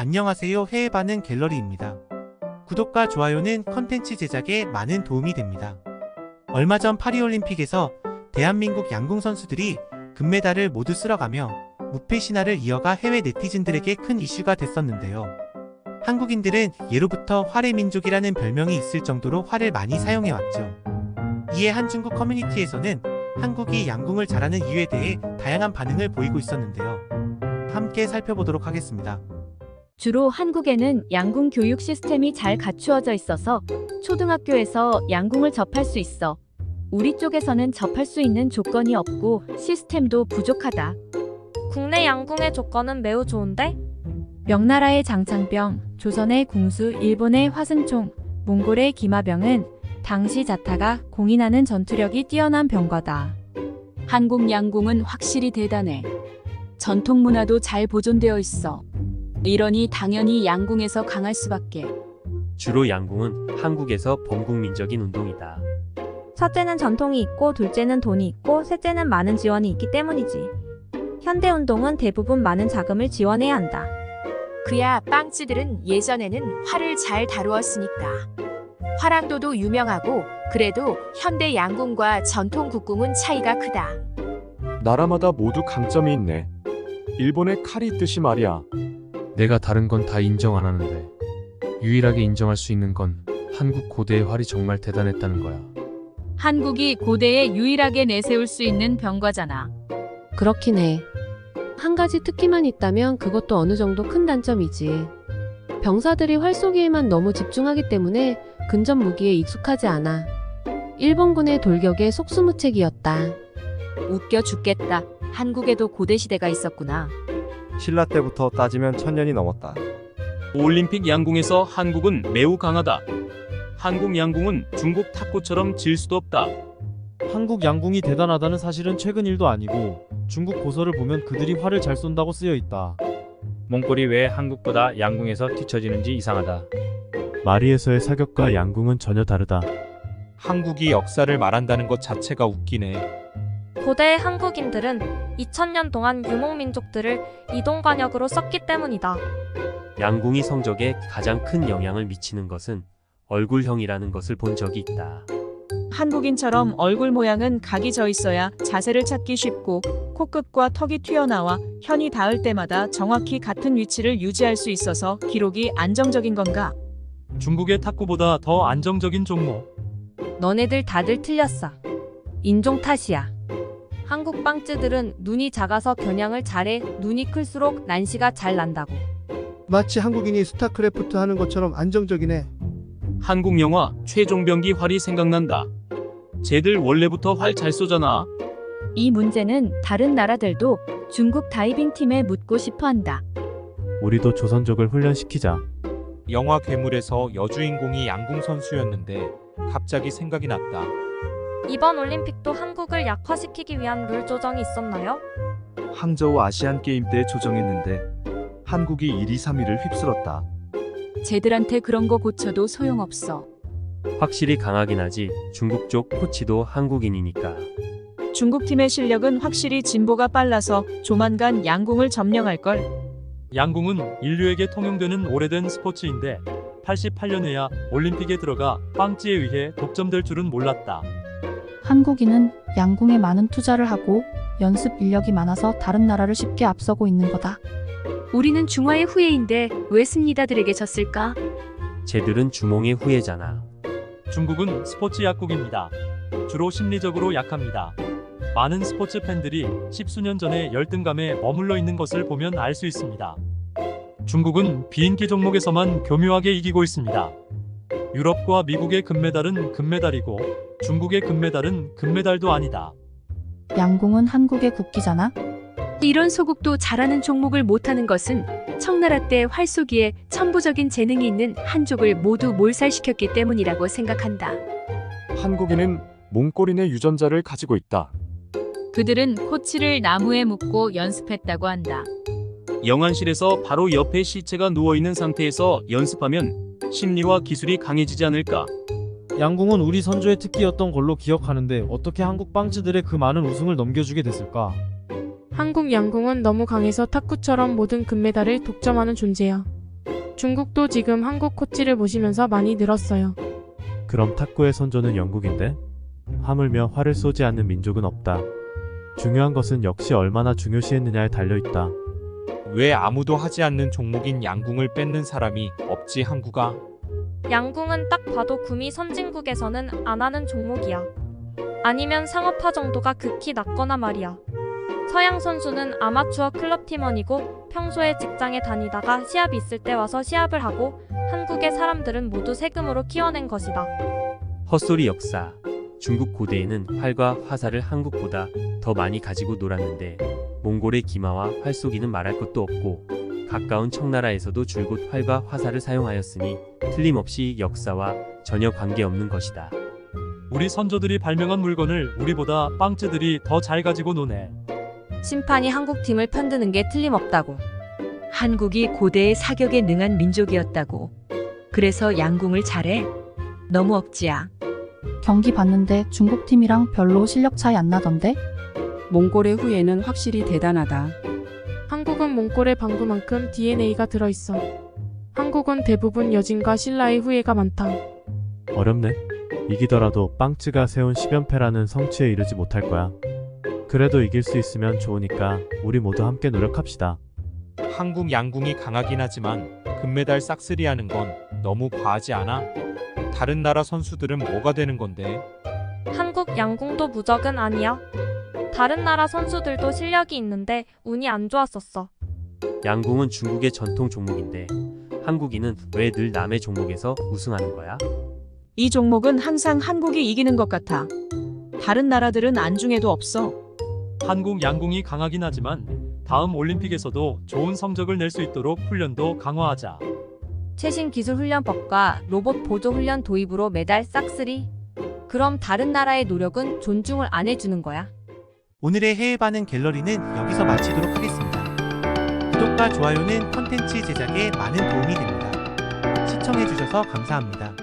안녕하세요 해외 반응 갤러리입니다. 구독과 좋아요는 컨텐츠 제작에 많은 도움이 됩니다. 얼마 전 파리올림픽에서 대한민국 양궁 선수들이 금메달을 모두 쓸어가며 무패 신화를 이어가 해외 네티즌들에게 큰 이슈가 됐었는데요. 한국인들은 예로부터 활의 민족이라는 별명이 있을 정도로 활을 많이 사용해왔죠. 이에 한 중국 커뮤니티에서는 한국이 양궁을 잘하는 이유에 대해 다양한 반응을 보이고 있었는데요. 함께 살펴보도록 하겠습니다. 주로 한국에는 양궁 교육 시스템이 잘 갖추어져 있어서 초등학교에서 양궁을 접할 수 있어. 우리 쪽에서는 접할 수 있는 조건이 없고 시스템도 부족하다. 국내 양궁의 조건은 매우 좋은데? 명나라의 장창병, 조선의 궁수, 일본의 화승총, 몽골의 기마병은 당시 자타가 공인하는 전투력이 뛰어난 병과다. 한국 양궁은 확실히 대단해. 전통 문화도 잘 보존되어 있어. 이러니 당연히 양궁에서 강할 수밖에. 주로 양궁은 한국에서 범국민적인 운동이다. 첫째는 전통이 있고 둘째는 돈이 있고 셋째는 많은 지원이 있기 때문이지. 현대 운동은 대부분 많은 자금을 지원해야 한다. 그야 빵찌들은 예전에는 활을 잘 다루었으니까. 화랑도도 유명하고 그래도 현대 양궁과 전통 국궁은 차이가 크다. 나라마다 모두 강점이 있네. 일본의 칼이 있듯이 말이야. 내가 다른 건 다 인정 안 하는데 유일하게 인정할 수 있는 건 한국 고대의 활이 정말 대단했다는 거야. 한국이 고대에 유일하게 내세울 수 있는 병과잖아. 그렇긴 해. 한 가지 특기만 있다면 그것도 어느 정도 큰 단점이지. 병사들이 활쏘기에만 너무 집중하기 때문에 근접 무기에 익숙하지 않아. 일본군의 돌격에 속수무책이었다. 웃겨 죽겠다. 한국에도 고대 시대가 있었구나. 신라 때부터 따지면 천년이 넘었다. 올림픽 양궁에서 한국은 매우 강하다. 한국 양궁은 중국 탁구처럼 질 수도 없다. 한국 양궁이 대단하다는 사실은 최근 일도 아니고 중국 고서를 보면 그들이 활을 잘 쏜다고 쓰여 있다. 몽골이 왜 한국보다 양궁에서 뒤처지는지 이상하다. 마리에서의 사격과 양궁은 전혀 다르다. 한국이 역사를 말한다는 것 자체가 웃기네. 고대의 한국인들은 2000년 동안 유목민족들을 이동관역으로 썼기 때문이다. 양궁이 성적에 가장 큰 영향을 미치는 것은 얼굴형이라는 것을 본 적이 있다. 한국인처럼 얼굴 모양은 각이 져 있어야 자세를 찾기 쉽고 코끝과 턱이 튀어나와 현이 닿을 때마다 정확히 같은 위치를 유지할 수 있어서 기록이 안정적인 건가? 중국의 탁구보다 더 안정적인 종목. 너네들 다들 틀렸어. 인종 탓이야. 한국 빵찌들은 눈이 작아서 겨냥을 잘해 눈이 클수록 난시가 잘 난다고. 마치 한국인이 스타크래프트 하는 것처럼 안정적이네. 한국 영화 최종병기 활이 생각난다. 쟤들 원래부터 활 잘 쏘잖아. 이 문제는 다른 나라들도 중국 다이빙 팀에 묻고 싶어 한다. 우리도 조선족을 훈련시키자. 영화 괴물에서 여주인공이 양궁 선수였는데 갑자기 생각이 났다. 이번 올림픽도 한국을 약화시키기 위한 룰 조정이 있었나요? 항저우 아시안 게임 때 조정했는데 한국이 1, 2, 3위를 휩쓸었다. 쟤들한테 그런 거 고쳐도 소용없어. 확실히 강하긴 하지 중국 쪽 코치도 한국인이니까. 중국 팀의 실력은 확실히 진보가 빨라서 조만간 양궁을 점령할 걸. 양궁은 인류에게 통용되는 오래된 스포츠인데 88년에야 올림픽에 들어가 빵찌에 의해 독점될 줄은 몰랐다. 한국인은 양궁에 많은 투자를 하고 연습 인력이 많아서 다른 나라를 쉽게 앞서고 있는 거다. 우리는 중화의 후예인데 왜 승리다들에게 졌을까? 쟤들은 주몽의 후예잖아. 중국은 스포츠 약국입니다. 주로 심리적으로 약합니다. 많은 스포츠 팬들이 십수년 전에 열등감에 머물러 있는 것을 보면 알 수 있습니다. 중국은 비인기 종목에서만 교묘하게 이기고 있습니다. 유럽과 미국의 금메달은 금메달이고 중국의 금메달은 금메달도 아니다. 양궁은 한국의 국기잖아. 이런 소국도 잘하는 종목을 못하는 것은 청나라 때 활쏘기에 천부적인 재능이 있는 한족을 모두 몰살시켰기 때문이라고 생각한다. 한국인은 몽골인의 유전자를 가지고 있다. 그들은 코치를 나무에 묶고 연습했다고 한다. 영안실에서 바로 옆에 시체가 누워 있는 상태에서 연습하면 심리와 기술이 강해지지 않을까? 양궁은 우리 선조의 특기였던 걸로 기억하는데 어떻게 한국 빵츠들의 그 많은 우승을 넘겨주게 됐을까? 한국 양궁은 너무 강해서 탁구처럼 모든 금메달을 독점하는 존재야. 중국도 지금 한국 코치를 모시면서 많이 늘었어요. 그럼 탁구의 선조는 영국인데? 하물며 활을 쏘지 않는 민족은 없다. 중요한 것은 역시 얼마나 중요시했느냐에 달려있다. 왜 아무도 하지 않는 종목인 양궁을 뺏는 사람이 없지 한국아? 양궁은 딱 봐도 구미 선진국에서는 안 하는 종목이야. 아니면 상업화 정도가 극히 낮거나 말이야. 서양 선수는 아마추어 클럽 팀원이고 평소에 직장에 다니다가 시합이 있을 때 와서 시합을 하고 한국의 사람들은 모두 세금으로 키워낸 것이다. 헛소리 역사. 중국 고대에는 활과 화살을 한국보다 더 많이 가지고 놀았는데 몽골의 기마와 활 쏘기는 말할 것도 없고 가까운 청나라에서도 줄곧 활과 화살을 사용하였으니 틀림없이 역사와 전혀 관계없는 것이다. 우리 선조들이 발명한 물건을 우리보다 빵쯔들이 더 잘 가지고 노네. 심판이 한국 팀을 편드는 게 틀림없다고. 한국이 고대의 사격에 능한 민족이었다고. 그래서 양궁을 잘해? 너무 억지야. 경기 봤는데 중국 팀이랑 별로 실력 차이 안 나던데? 몽골의 후예는 확실히 대단하다. 한국은 몽골의 방구만큼 DNA가 들어있어. 한국은 대부분 여진과 신라의 후예가 많다. 어렵네. 이기더라도 빵츠가 세운 10연패라는 성취에 이르지 못할 거야. 그래도 이길 수 있으면 좋으니까 우리 모두 함께 노력합시다. 한국 양궁이 강하긴 하지만 금메달 싹쓸이 하는 건 너무 과하지 않아? 다른 나라 선수들은 뭐가 되는 건데? 한국 양궁도 무적은 아니야. 다른 나라 선수들도 실력이 있는데 운이 안 좋았었어. 양궁은 중국의 전통 종목인데 한국인은 왜 늘 남의 종목에서 우승하는 거야? 이 종목은 항상 한국이 이기는 것 같아. 다른 나라들은 안중에도 없어. 한국 양궁이 강하긴 하지만 다음 올림픽에서도 좋은 성적을 낼 수 있도록 훈련도 강화하자. 최신 기술 훈련법과 로봇 보조 훈련 도입으로 메달 싹쓸이. 그럼 다른 나라의 노력은 존중을 안 해주는 거야. 오늘의 해외 반응 갤러리는 여기서 마치도록 하겠습니다. 구독과 좋아요는 컨텐츠 제작에 많은 도움이 됩니다. 시청해주셔서 감사합니다.